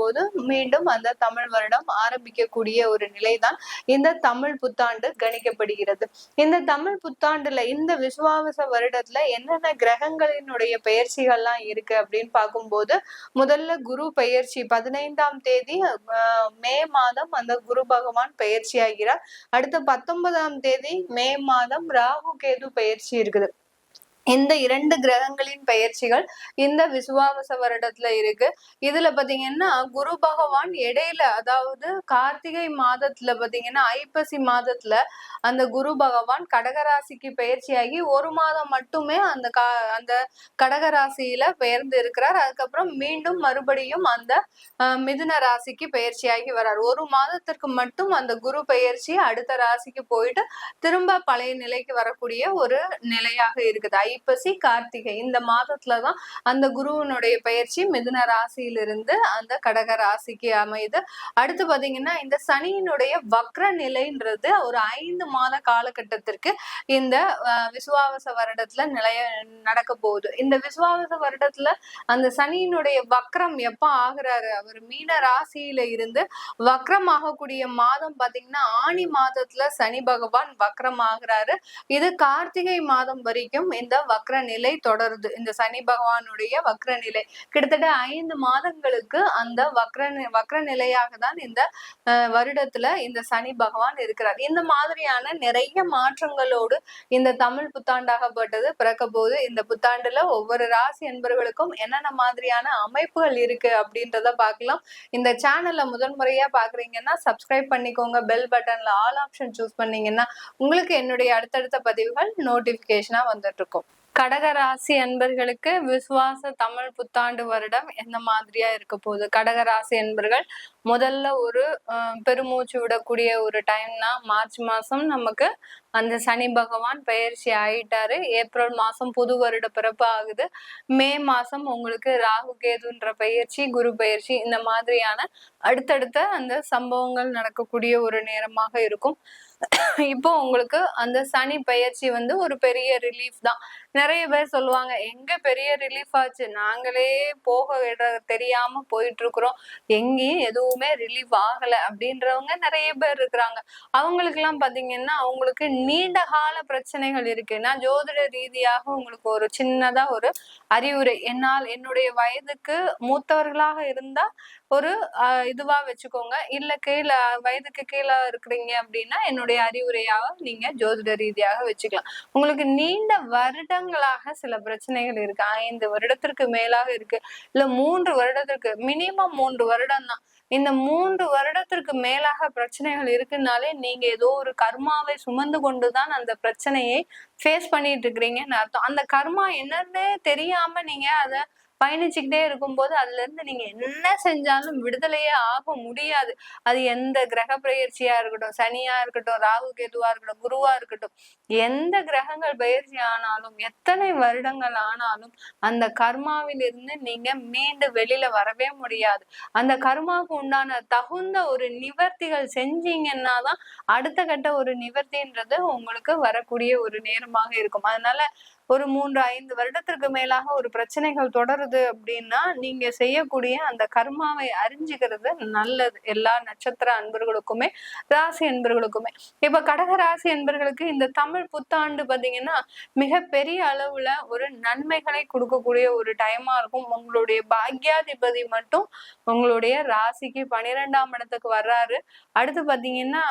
போது மீண்டும் அந்த தமிழ் வருடம் ஆரம்பிக்கக்கூடிய ஒரு நிலைதான் இந்த தமிழ் புத்தாண்டு கணிக்கப்படுகிறது. இந்த தமிழ் புத்தாண்டுல இந்த விசுவாவச வருடத்துல என்னென்ன கிரகங்களினுடைய பெயர்ச்சிகள்லாம் இருக்கு அப்படின்னு பார்க்கும்போது முதல்ல குரு பெயர்ச்சி பதினைந்தாம் தேதி மே மாதம் அந்த குரு பகவான் பெயர்ச்சி ஆகிறார் அடுத்த பத்தொன்பதாம் தேதி மே மாதம் ராகு கேது பயிற்சி இருக்குது. இந்த இரண்டு கிரகங்களின் பயிற்சிகள் இந்த விசுவாவச வருடத்துல இருக்கு. இதுல பாத்தீங்கன்னா குரு பகவான் இடையில அதாவது கார்த்திகை மாதத்துல பாத்தீங்கன்னா ஐப்பசி மாதத்துல அந்த குரு பகவான் கடகராசிக்கு பயிற்சியாகி ஒரு மாதம் மட்டுமே அந்த கா அந்த கடகராசியில பெயர்ந்து இருக்கிறார். அதுக்கப்புறம் மீண்டும் மறுபடியும் அந்த மிதுன ராசிக்கு பயிற்சியாகி வர்றார். ஒரு மாதத்திற்கு மட்டும் அந்த குரு பயிற்சி அடுத்த ராசிக்கு போயிட்டு திரும்ப பழைய நிலைக்கு வரக்கூடிய ஒரு நிலையாக இருக்குது. ஐப்பசி கார்த்திகை. இந்த மாதத்துல தான் அந்த குருவனுடைய பயிற்சி மிதுன ராசியிலிருந்து அந்த கடக ராசிக்கு அமையுது. அடுத்து பாத்தீங்கன்னா இந்த சனியினுடைய வக்ர நிலைன்றது ஒரு ஐந்து மாத காலகட்டத்திற்கு இந்த விசுவாவச வருடத்துல நிலைய நடக்க போகுது. இந்த விசுவாவச வருடத்துல அந்த சனியினுடைய வக்ரம் எப்ப ஆகுறாரு? அவர் மீன ராசியில இருந்து வக்ரம் ஆகக்கூடிய மாதம் பாத்தீங்கன்னா ஆணி மாதத்துல சனி பகவான் வக்ரம் ஆகுறாரு இது கார்த்திகை மாதம் வரைக்கும் இந்த வக்ர நிலை தொடருது. இந்த சனி பகவானுடைய வக்ர நிலை கிட்டத்தட்ட ஐந்து மாதங்களுக்கு அந்த வக்ர வக்ர நிலையாக தான் இந்த வருடத்துல இந்த சனி பகவான் இருக்கிறார். இந்த மாதிரியான நிறைய மாற்றங்களோடு இந்த தமிழ் புத்தாண்டாகப்பட்டது பிறக்க போது இந்த புத்தாண்டுல ஒவ்வொரு ராசி என்பவர்களுக்கும் என்னென்ன மாதிரியான அமைப்புகள் இருக்கு அப்படின்றத பார்க்கலாம். இந்த சேனல்ல முதன்முறையா பாக்குறீங்கன்னா சப்ஸ்கிரைப் பண்ணிக்கோங்க. பெல் பட்டன்ல ஆல் ஆப்ஷன் சூஸ் பண்ணீங்கன்னா உங்களுக்கு என்னுடைய அடுத்தடுத்த பதிவுகள் நோட்டிபிகேஷனா வந்துட்டு இருக்கும் கடகராசி அன்பர்களுக்கு விசுவாச தமிழ் புத்தாண்டு வருடம் எந்த மாதிரியா இருக்க போகுது? கடகராசி அன்பர்கள் முதல்ல ஒரு பெருமூச்சு விடக்கூடிய ஒரு டைம்னா மார்ச் மாசம் நமக்கு அந்த சனி பகவான் பயிற்சி ஆயிட்டாரு. ஏப்ரல் மாசம் புது வருட பிறப்பு ஆகுது மே மாசம் உங்களுக்கு ராகு கேதுன்ற பயிற்சி குரு பயிற்சி இந்த மாதிரியான அடுத்தடுத்த அந்த சம்பவங்கள் நடக்கக்கூடிய ஒரு நேரமாக இருக்கும். இப்போ உங்களுக்கு அந்த சனி பயிற்சி வந்து ஒரு பெரிய ரிலீஃப் தான். நிறைய பேர் சொல்லுவாங்க எங்க பெரிய ரிலீஃப் ஆச்சு? நாங்களே போக தெரியாம போயிட்டு இருக்கிறோம் எங்கேயும் எதுவுமே ரிலீஃப் ஆகல. அப்படின்றவங்க நிறைய பேர் இருக்கிறாங்க. அவங்களுக்கு எல்லாம் பாத்தீங்கன்னா அவங்களுக்கு நீண்ட கால பிரச்சனைகள் இருக்குன்னா ஜோதிட ரீதியாக உங்களுக்கு ஒரு சின்னதா ஒரு அறிவுரை. என்னால் என்னுடைய வயதுக்கு மூத்தவர்களாக இருந்தா ஒரு இதுவா வச்சுக்கோங்க. இல்ல கீழே வயதுக்கு கீழே இருக்கிறீங்க அப்படின்னா என்னுடைய அறிவுரையாக நீங்க ஜோதிட ரீதியாக வச்சுக்கலாம். உங்களுக்கு நீண்ட வருடங்களாக சில பிரச்சனைகள் இருக்கு. ஐந்து வருடத்திற்கு மேலாக இருக்கு. இல்ல மூன்று வருடத்திற்கு மினிமம் மூன்று வருடம் தான் இந்த மூன்று வருடத்திற்கு மேலாக பிரச்சனைகள் இருக்குனாலே நீங்க ஏதோ ஒரு கர்மாவை சுமந்து கொண்டுதான் அந்த பிரச்சனையை ஃபேஸ் பண்ணிட்டு இருக்கிறீங்கன்னு அர்த்தம். அந்த கர்மா என்னன்னே தெரியாம நீங்க அத பயணிச்சுக்கிட்டே இருக்கும்போது அதுல இருந்து நீங்க என்ன செஞ்சாலும் விடுதலையே ஆக முடியாது. அது எந்த கிரக பயிற்சியா இருக்கட்டும் சனியா இருக்கட்டும் ராகு கேதுவா இருக்கட்டும் குருவா இருக்கட்டும் எந்த கிரகங்கள் பயிற்சி ஆனாலும் எத்தனை வருடங்கள் ஆனாலும் அந்த கர்மாவிலிருந்து நீங்க மீண்டு வெளியில வரவே முடியாது. அந்த கர்மாவுக்கு உண்டான தகுந்த ஒரு நிவர்த்திகள் செஞ்சீங்கன்னா தான் அடுத்த கட்ட ஒரு நிவர்த்தின்றது உங்களுக்கு வரக்கூடிய ஒரு நேரமாக இருக்கும். அதனால ஒரு மூன்று ஐந்து வருடத்திற்கு மேலாக ஒரு பிரச்சனைகள் தொடருது அப்படின்னா நீங்க செய்யக்கூடிய அந்த கர்மாவை அறிஞ்சுக்கிறது நல்லது. எல்லா நட்சத்திர அன்பர்களுக்குமே ராசி அன்பர்களுக்குமே. இப்ப கடக ராசி அன்பர்களுக்கு இந்த தமிழ் புத்தாண்டு பாத்தீங்கன்னா மிக பெரிய அளவுல ஒரு நன்மைகளை கொடுக்கக்கூடிய ஒரு டைமா இருக்கும். உங்களுடைய பாக்யாதிபதி மட்டும் உங்களுடைய ராசிக்கு பனிரெண்டாம் இடத்துக்கு வர்றாரு. அடுத்து பாத்தீங்கன்னா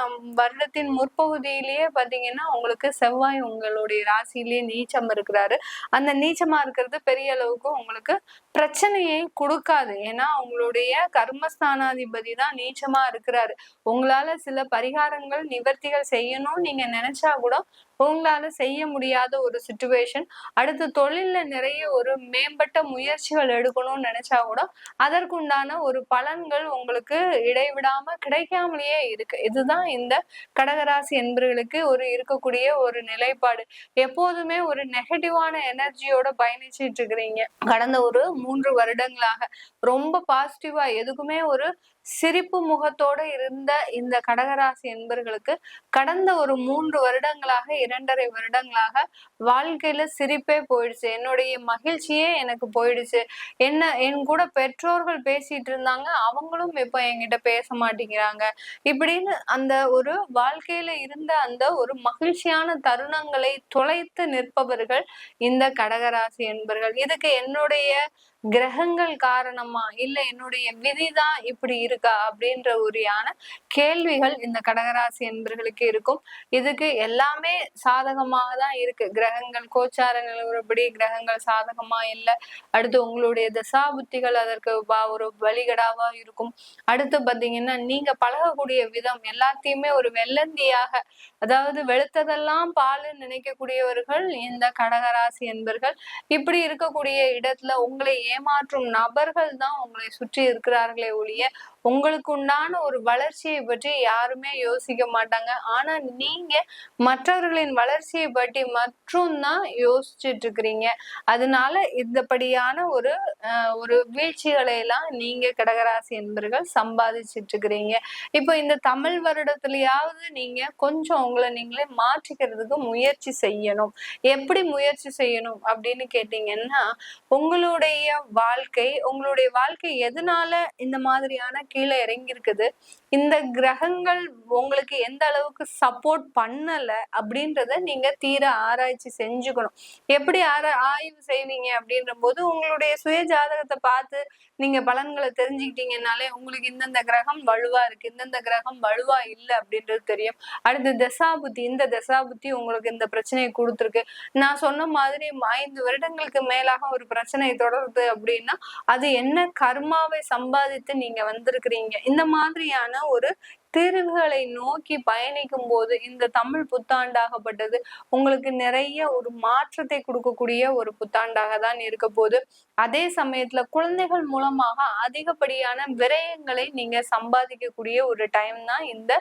வருடத்தின் முற்பகுதியிலேயே பாத்தீங்கன்னா உங்களுக்கு செவ்வாய் உங்களுடைய ராசியிலேயே நீச்சம் இருக்கிறாரு. அந்த நீச்சமா இருக்கிறது பெரிய அளவுக்கு உங்களுக்கு பிரச்சனையை கொடுக்காது. ஏன்னா அவங்களுடைய கர்மஸ்தானாதிபதி தான் நீச்சமா இருக்கிறாரு. உங்களால சில பரிகாரங்கள் நிவர்த்திகள் செய்யணும்னு நீங்க நினைச்சா கூட உங்களால செய்ய முடியாத ஒரு சுச்சுவேஷன் அடுத்து தொழில்ல நிறைய ஒரு மேம்பட்ட முயற்சிகள் எடுக்கணும்னு நினைச்சா கூட அதற்குண்டான ஒரு பலன்கள் உங்களுக்கு இடைவிடாம கிடைக்காமலேயே இருக்கு. இதுதான் இந்த கடகராசி என்பர்களுக்கு ஒரு இருக்கக்கூடிய ஒரு நிலைப்பாடு. எப்போதுமே ஒரு நெகட்டிவான எனர்ஜியோட பயணிச்சிட்டு இருக்கிறீங்க. கடந்த ஒரு மூன்று வருடங்களாக ரொம்ப பாசிட்டிவா எதுக்குமே ஒரு சிரிப்பு முகத்தோட இருந்த இந்த கடகராசி என்பர்களுக்கு கடந்த ஒரு மூன்று வருடங்களாக இரண்டரை வருடங்களாக வாழ்க்கையில சிரிப்பே போயிடுச்சு. என்னுடைய மகிழ்ச்சியே எனக்கு போயிடுச்சு. என்ன என் கூட பெற்றோர்கள் பேசிட்டு இருந்தாங்க. அவங்களும் இப்போ என்கிட்ட பேச மாட்டேங்கிறாங்க. இப்படின்னு அந்த ஒரு வாழ்க்கையில இருந்த அந்த ஒரு மகிழ்ச்சியான தருணங்களை தொலைத்து நிற்பவர்கள் இந்த கடகராசி என்பர்கள். இதுக்கு என்னுடைய கிரகங்கள் காரணமா? இல்ல என்னுடைய விதிதான் இப்படி இருக்கா? அப்படின்ற உரியான கேள்விகள் இந்த கடகராசி என்பர்களுக்கு இருக்கும். இதுக்கு எல்லாமே சாதகமாக தான் இருக்கு. கிரகங்கள் கோச்சார நிலவரப்படி கிரகங்கள் சாதகமா இல்லை. அடுத்து உங்களுடைய தசாபுத்திகள் அதற்கு ஒரு வழிகடாவா இருக்கும். அடுத்து பாத்தீங்கன்னா நீங்க பழகக்கூடிய விதம் எல்லாத்தையுமே ஒரு வெள்ளந்தியாக அதாவது வெளுத்ததெல்லாம் பாலுன்னு நினைக்கக்கூடியவர்கள் இந்த கடகராசி என்பர்கள். இப்படி இருக்கக்கூடிய இடத்துல உங்களை ஏமாற்றும் நபர்கள் தான் உங்களை சுற்றி இருக்கிறார்களே ஒழிய உங்களுக்கு உண்டான ஒரு வளர்ச்சியை பற்றி யாருமே யோசிக்க மாட்டாங்க. ஆனா நீங்க மற்றவர்களின் வளர்ச்சியை பற்றி மட்டும் தான் யோசிச்சுட்டு இருக்கிறீங்க அதனால இந்தபடியான ஒரு ஒரு வீழ்ச்சிகளை எல்லாம் நீங்க கடகராசி என்பர்கள் சம்பாதிச்சிட்டு இருக்கிறீங்க இப்போ இந்த தமிழ் வருடத்துலயாவது நீங்க கொஞ்சம் உங்களை நீங்களே மாற்றிக்கிறதுக்கு முயற்சி செய்யணும். எப்படி முயற்சி செய்யணும் அப்படின்னு கேட்டீங்கன்னா உங்களுடைய வாழ்க்கை உங்களுடைய வாழ்க்கை எதனால இந்த மாதிரியான கீழே இறங்கி இருக்குது இந்த கிரகங்கள் உங்களுக்கு எந்த அளவுக்கு சப்போர்ட் பண்ணல அப்படின்றத நீங்க தீர ஆராய்ச்சி செஞ்சுக்கணும். எப்படி ஆரா ஆய்வு செய்வீங்க அப்படின்ற போது உங்களுடைய சுய ஜாதகத்தை பார்த்து நீங்க பலன்களை தெரிஞ்சுக்கிட்டீங்கன்னாலே உங்களுக்கு இந்தந்த கிரகம் வலுவா இருக்கு இந்தந்த கிரகம் வலுவா இல்லை அப்படின்றது தெரியும். அடுத்து தசாபுத்தி இந்த தசாபுத்தி உங்களுக்கு இந்த பிரச்சனையை கொடுத்துருக்கு. நான் சொன்ன மாதிரி ஐந்து வருடங்களுக்கு மேலாக ஒரு பிரச்சனை தொடருது அப்படின்னா அது என்ன கர்மாவை சம்பாதித்து நீங்க வந்திருக்கிறீங்க? இந்த மாதிரியான ஒரு தீர்வுகளை நோக்கி பயணிக்கும் போது இந்த தமிழ் புத்தாண்டாகப்பட்டது உங்களுக்கு நிறைய ஒரு மாற்றத்தை கொடுக்கக்கூடிய ஒரு புத்தாண்டாக தான் இருக்க போகுது. அதே சமயத்துல குழந்தைகள் மூலமாக அதிகப்படியான விரயங்களை நீங்க சம்பாதிக்கக்கூடிய ஒரு டைம் தான் இந்த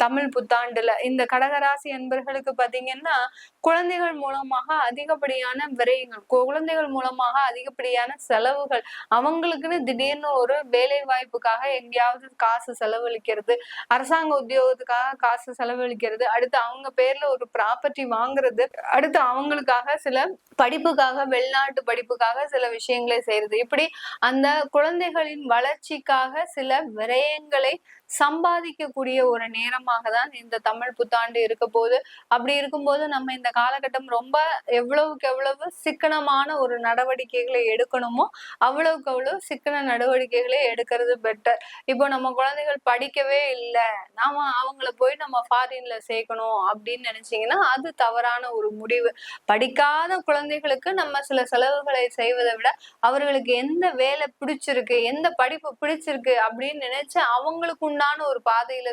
தமிழ் புத்தாண்டுல. இந்த கடகராசி என்பர்களுக்கு பாத்தீங்கன்னா குழந்தைகள் மூலமாக அதிகப்படியான விரயங்கள் குழந்தைகள் மூலமாக அதிகப்படியான செலவுகள் அவங்களுக்குன்னு திடீர்னு ஒரு வேலை வாய்ப்புக்காக எங்கேயாவது காசு செலவழிக்கிறது அரசாங்க உத்தியோகத்துக்காக காசு செலவழிக்கிறது அடுத்து அவங்க பேர்ல ஒரு ப்ராப்பர்ட்டி வாங்குறது அடுத்து அவங்களுக்காக சில படிப்புக்காக வெளிநாட்டு படிப்புக்காக சில விஷயங்களை செய்யறது இப்படி அந்த குழந்தைகளின் வளர்ச்சிக்காக சில விரயங்களை சம்பாதிக்கக்கூடிய ஒரு நேரமாக தான் இந்த தமிழ் புத்தாண்டு இருக்க போது அப்படி இருக்கும்போது நம்ம இந்த காலகட்டம் ரொம்ப எவ்வளவுக்கு எவ்வளவு சிக்கனமான ஒரு நடவடிக்கைகளை எடுக்கணுமோ அவ்வளவுக்கு அவ்வளவு சிக்கன நடவடிக்கைகளை எடுக்கிறது பெட்டர் இப்போ நம்ம குழந்தைகள் படிக்கவே இல்லை. நாம அவங்கள போய் நம்ம ஃபாரின்ல சேர்க்கணும் அப்படின்னு நினைச்சீங்கன்னா அது தவறான ஒரு முடிவு. படிக்காத குழந்தைகளுக்கு நம்ம சில செலவுகளை செய்வதை விட அவர்களுக்கு எந்த வேலை பிடிச்சிருக்கு எந்த படிப்பு பிடிச்சிருக்கு அப்படின்னு நினைச்சு அவங்களுக்கு உண்டான ஒரு பாதையில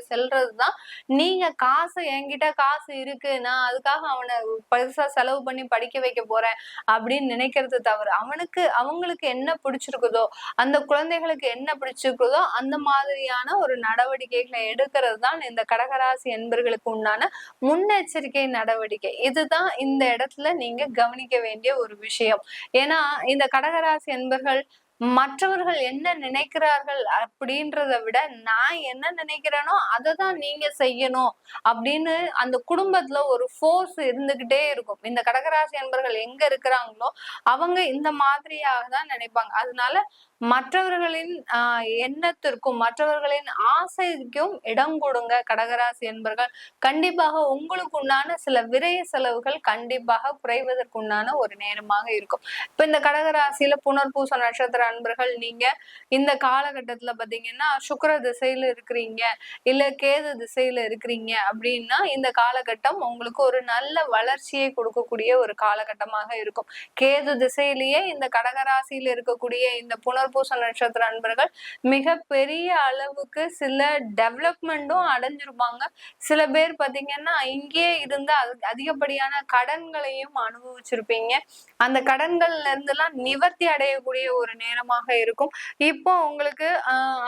தான். நீங்க காசு என்கிட்ட காசு இருக்கு. நான் அதுக்காக அவனை பெருசா செலவு பண்ணி படிக்க வைக்க போறேன் அப்படின்னு நினைக்கிறது தவறு. அவனுக்கு அவங்களுக்கு என்ன பிடிச்சிருக்குதோ அந்த குழந்தைகளுக்கு என்ன பிடிச்சிருக்குதோ அந்த மாதிரியான ஒரு நடவடிக்கைகளை எடுக்கிறது தான் இந்த கடகராசி என்பர்களுக்கு உண்டான முன்னெச்சரிக்கை நடவடிக்கை. இதுதான் இந்த இடத்துல நீங்க கவனிக்க வேண்டிய ஒரு விஷயம். ஏன்னா இந்த கடகராசி என்பர்கள் மற்றவர்கள் என்ன நினைக்கிறார்கள் அப்படின்றத விட நான் என்ன நினைக்கிறேனோ அதை தான் நீங்க செய்யணும் அப்படின்னு அந்த குடும்பத்துல ஒரு ஃபோர்ஸ் இருந்துகிட்டே இருக்கும். இந்த கடகராசி என்பர்கள் எங்க இருக்கிறாங்களோ அவங்க இந்த மாதிரியாக தான் நினைப்பாங்க. அதனால மற்றவர்களின் ஆஹ் எண்ணத்திற்கும் மற்றவர்களின் ஆசைக்கும் இடம் கொடுங்க கடகராசி என்பர்கள் கண்டிப்பாக உங்களுக்கு உண்டான சில விரைய செலவுகள் கண்டிப்பாக குறைவதற்குண்டான ஒரு நேரமாக இருக்கும். இப்ப இந்த கடகராசியில புனர்பூச நட்சத்திர அன்பர்கள் நீங்க இந்த காலகட்டத்துல பாத்தீங்கன்னா சுக்கர திசையில இருக்கிறீங்க இல்ல கேது திசையில இருக்கிறீங்க அப்படின்னா இந்த காலகட்டம் உங்களுக்கு ஒரு நல்ல வளர்ச்சியை கொடுக்கக்கூடிய ஒரு காலகட்டமாக இருக்கும். கேது திசையிலேயே இந்த கடகராசியில இருக்கக்கூடிய இந்த புனர்பூச நட்சத்திர அன்பர்கள் மிக பெரிய அளவுக்கு சில டெவலப்மெண்ட்டும் அடைஞ்சிருப்பாங்க. சில பேர் பாத்தீங்கன்னா இங்கேயே இருந்து அதிகப்படியான கடன்களையும் அனுபவிச்சிருப்பீங்க. அந்த கடன்கள்ல இருந்து எல்லாம் நிவர்த்தி அடையக்கூடிய ஒரு நேரம் நேரமாக இருக்கும். இப்போ உங்களுக்கு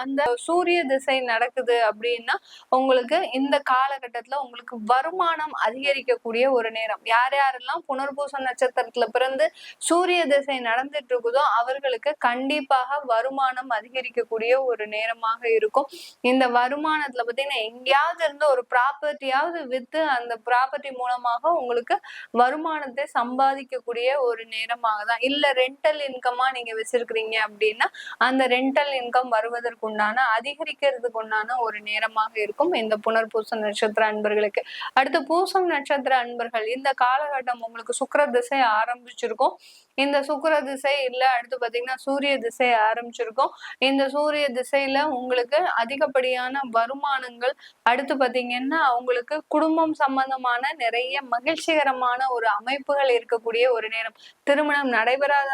அந்த சூரிய திசை நடக்குது அப்படின்னா உங்களுக்கு இந்த காலகட்டத்துல உங்களுக்கு வருமானம் அதிகரிக்கக்கூடிய ஒரு நேரம். யார் யாரெல்லாம் புனர்பூச நட்சத்திரத்துல பிறந்து சூரிய திசை நடந்துட்டு இருக்குதோ அவர்களுக்கு கண்டிப்பாக வருமானம் அதிகரிக்கக்கூடிய ஒரு நேரமாக இருக்கும். இந்த வருமானத்துல பாத்தீங்கன்னா எங்கேயாவது இருந்து ஒரு ப்ராப்பர்ட்டியாவது வித்து அந்த ப்ராப்பர்ட்டி மூலமாக உங்களுக்கு வருமானத்தை சம்பாதிக்கக்கூடிய ஒரு நேரமாக தான். இல்ல ரெண்டல் இன்கமா நீங்க வச்சிருக்கிறீங்க அப்படின்னா அந்த ரெண்டல் இன்கம் வருவதற்கு உண்டான அதிகரிக்கிறதுக்கு உண்டான ஒரு நேரமாக இருக்கும் இந்த புனர்பூச நட்சத்திர அன்பர்களுக்கு. அடுத்து பூசம் நட்சத்திர அன்பர்கள் இந்த காலகட்டம் உங்களுக்கு சுக்கர திசை ஆரம்பிச்சிருக்கும். இந்த சுக்கர திசை இல்ல அடுத்து பாத்தீங்கன்னா சூரிய திசை ஆரம்பிச்சிருக்கும். இந்த சூரிய திசையில உங்களுக்கு அதிகப்படியான வருமானங்கள் அடுத்து பாத்தீங்கன்னா உங்களுக்கு குடும்பம் சம்பந்தமான நிறைய மகிழ்ச்சிகரமான ஒரு அமைப்புகள் இருக்கக்கூடிய ஒரு நேரம். திருமணம் நடைபெறாத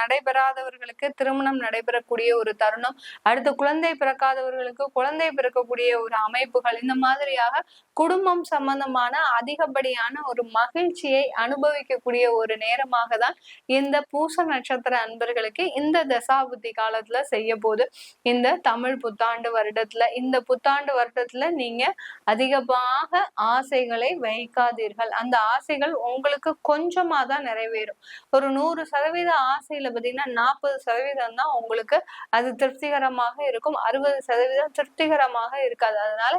நடைபெறாதவர்களுக்கு திருமணம் நடைபெறக்கூடிய ஒரு தருணம் அடுத்து குழந்தை பிறக்காதவர்களுக்கு குழந்தை பிறக்கக்கூடிய ஒரு அமைப்புகள் இந்த மாதிரியாக குடும்பம் சம்பந்தமான அதிகப்படியான ஒரு மகிழ்ச்சியை அனுபவிக்கக்கூடிய ஒரு நேரமாக தான் இந்த பூச நட்சத்திர அன்பர்களுக்கு இந்த தசாபுத்தி காலத்துல செய்ய போது இந்த தமிழ் புத்தாண்டு வருடத்துல இந்த புத்தாண்டு வருடத்துல நீங்க அதிகமாக ஆசைகளை வைக்காதீர்கள். அந்த ஆசைகள் உங்களுக்கு கொஞ்சமா தான் நிறைவேறும். ஒரு நூறு சதவீத ஆசையில பாத்தீங்கன்னா நாற்பது சதவீதம் தான் உங்களுக்கு அது திருப்திகரமாக இருக்கும். அறுபது சதவீதம் திருப்திகரமாக இருக்காது. அதனால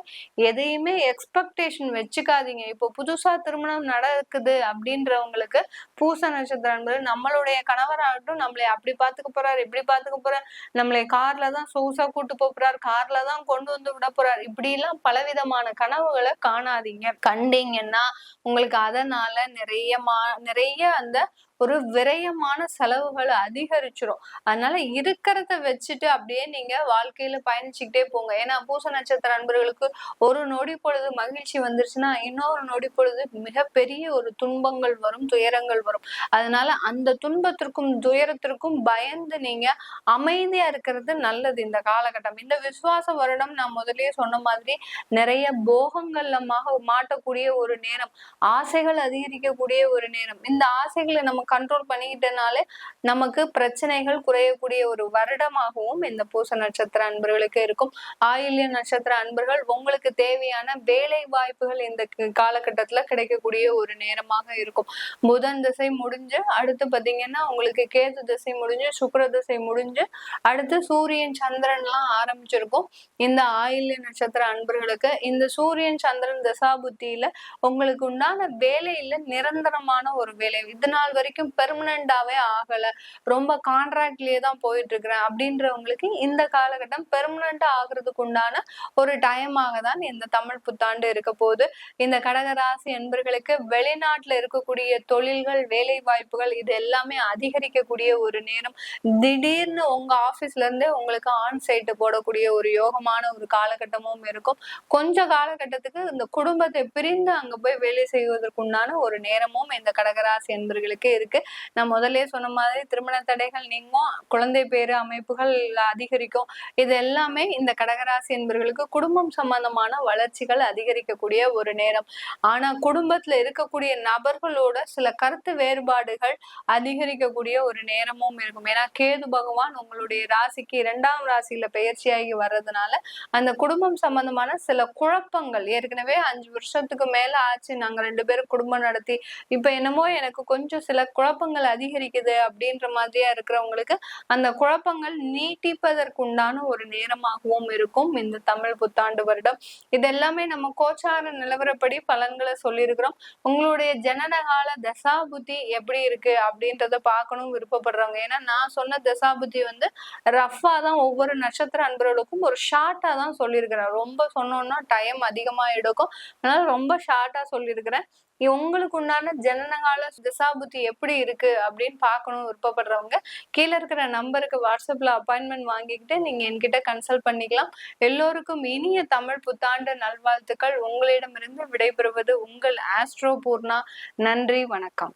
எதையுமே எக்ஸ்பெக்ட் எக்ஸ்பெக்டேஷன் வச்சுக்காதீங்க. இப்போ புதுசா திருமணம் நடக்குது அப்படின்றவங்களுக்கு பூச நட்சத்திரம் என்பது நம்மளுடைய கணவராகட்டும் நம்மளை அப்படி பாத்துக்க போறாரு இப்படி பாத்துக்க போறாரு. நம்மளை கார்ல தான் சொகுசா கூட்டு போறாரு கார்ல தான் கொண்டு வந்து விட போறாரு. இப்படி எல்லாம் பலவிதமான கனவுகளை காணாதீங்க. கண்டீங்கன்னா உங்களுக்கு அதனால நிறைய மா நிறைய அந்த ஒரு விரயமான செலவுகள் அதிகரிச்சிரும். அதனால இருக்கிறத வச்சுட்டு அப்படியே நீங்க வாழ்க்கையில பயணிச்சுக்கிட்டே போங்க. ஏன்னா பூச நட்சத்திர நண்பர்களுக்கு ஒரு நொடி பொழுது மகிழ்ச்சி வந்துருச்சுன்னா இன்னொரு நொடி பொழுது மிகப்பெரிய ஒரு துன்பங்கள் வரும் துயரங்கள் வரும். அதனால அந்த துன்பத்திற்கும் துயரத்திற்கும் பயந்து நீங்க அமைதியா இருக்கிறது நல்லது இந்த காலகட்டம். இந்த விசுவாச வருடம் நான் முதலே சொன்ன மாதிரி நிறைய போகங்கள்ல மாட்டக்கூடிய ஒரு நேரம் ஆசைகள் அதிகரிக்கக்கூடிய ஒரு நேரம். இந்த ஆசைகளை நம்ம கண்ட்ரோல் பண்ணிக்கிட்டனாலே நமக்கு பிரச்சனைகள் குறையக்கூடிய ஒரு வருடமாகவும் இந்த பூச நட்சத்திர அன்பர்களுக்கு இருக்கும். ஆயில்ய நட்சத்திர அன்பர்கள் உங்களுக்கு தேவையான வேலை வாய்ப்புகள் இந்த காலகட்டத்துல கிடைக்கக்கூடிய ஒரு நேரமாக இருக்கும். புதன் திசை முடிஞ்சு அடுத்து பாத்தீங்கன்னா உங்களுக்கு கேது திசை முடிஞ்சு சுக்கர திசை முடிஞ்சு அடுத்து சூரியன் சந்திரன் எல்லாம் ஆரம்பிச்சிருக்கும். இந்த ஆயில்ய நட்சத்திர அன்பர்களுக்கு இந்த சூரியன் சந்திரன் தசா புத்தியில உங்களுக்கு உண்டான வேலையில நிரந்தரமான ஒரு வேலை. இது நாள் வரைக்கும் வரைக்கும் பெர்மனண்டாவே ஆகல. ரொம்ப கான்ட்ராக்ட்லயே தான் போயிட்டு இருக்கிறேன் அப்படின்றவங்களுக்கு இந்த காலகட்டம் பெர்மனண்டா ஆகுறதுக்கு உண்டான ஒரு டைமாக தான் இந்த தமிழ் புத்தாண்டு இருக்க போகுது. இந்த கடகராசி என்பர்களுக்கு வெளிநாட்டுல இருக்கக்கூடிய தொழில்கள் வேலை வாய்ப்புகள் இது எல்லாமே அதிகரிக்கக்கூடிய ஒரு நேரம். திடீர்னு உங்க ஆபீஸ்ல இருந்தே உங்களுக்கு ஆன் சைட் போடக்கூடிய ஒரு யோகமான ஒரு காலகட்டமும் இருக்கும். கொஞ்ச காலகட்டத்துக்கு இந்த குடும்பத்தை பிரிந்து அங்க போய் வேலை செய்வதற்குண்டான ஒரு நேரமும் இந்த கடகராசி என்பர்களுக்கு இருக்கு. நான் முதல்ல சொன்ன மாதிரி திருமண தடைகள் நீங்கும் குழந்தை பேரு அமைப்புகள் அதிகரிக்கும். இது எல்லாமே இந்த கடகராசி என்பவர்களுக்கு குடும்பம் சம்பந்தமான வளர்ச்சிகள் அதிகரிக்கக்கூடிய ஒரு நேரம். ஆனா குடும்பத்துல இருக்கக்கூடிய நபர்களோட சில கருத்து வேறுபாடுகள் அதிகரிக்கக்கூடிய ஒரு நேரமும் இருக்கும். ஏன்னா கேது பகவான் உங்களுடைய ராசிக்கு இரண்டாம் ராசியில பயிற்சியாகி வர்றதுனால அந்த குடும்பம் சம்பந்தமான சில குழப்பங்கள் ஏற்கனவே அஞ்சு வருஷத்துக்கு மேல ஆச்சு. நாங்க ரெண்டு பேரும் குடும்பம் நடத்தி இப்ப என்னமோ எனக்கு கொஞ்சம் சில குழப்பங்கள் அதிகரிக்குது அப்படின்ற மாதிரியா இருக்கிறவங்களுக்கு அந்த குழப்பங்கள் நீட்டிப்பதற்குண்டான ஒரு நேரமாகவும் இருக்கும். இந்த தமிழ் புத்தாண்டு வருடம். இதெல்லாமே நம்ம கோச்சார நிலவரப்படி பலன்களை சொல்லியிருக்கிறோம். உங்களுடைய ஜனனகால தசாபுத்தி எப்படி இருக்கு அப்படின்றத பார்க்கணும் விருப்பப்படுறவங்க. ஏன்னா நான் சொன்ன தசாபுத்தி வந்து ரஃபா தான் ஒவ்வொரு நட்சத்திர அன்பர்களுக்கும் ஒரு ஷார்ட்டா தான் சொல்லியிருக்கிறேன். ரொம்ப சொன்னோம்னா டைம் அதிகமா எடுக்கும். அதனால ரொம்ப ஷார்ட்டா சொல்லியிருக்கிறேன். உங்களுக்கு உண்டான ஜனனகால திசாபுத்தி எப்படி இருக்கு அப்படின்னு பார்க்கணும் விருப்பப்படுறவங்க கீழே இருக்கிற நம்பருக்கு வாட்ஸ்அப்ல அப்பாயின்மெண்ட் வாங்கிக்கிட்டு நீங்க என்கிட்ட கன்சல்ட் பண்ணிக்கலாம். எல்லோருக்கும் இனிய தமிழ் புத்தாண்டு நல்வாழ்த்துக்கள். உங்களிடமிருந்து விடைபெறுவது உங்கள் ஆஸ்ட்ரோ பூர்ணா. நன்றி வணக்கம்.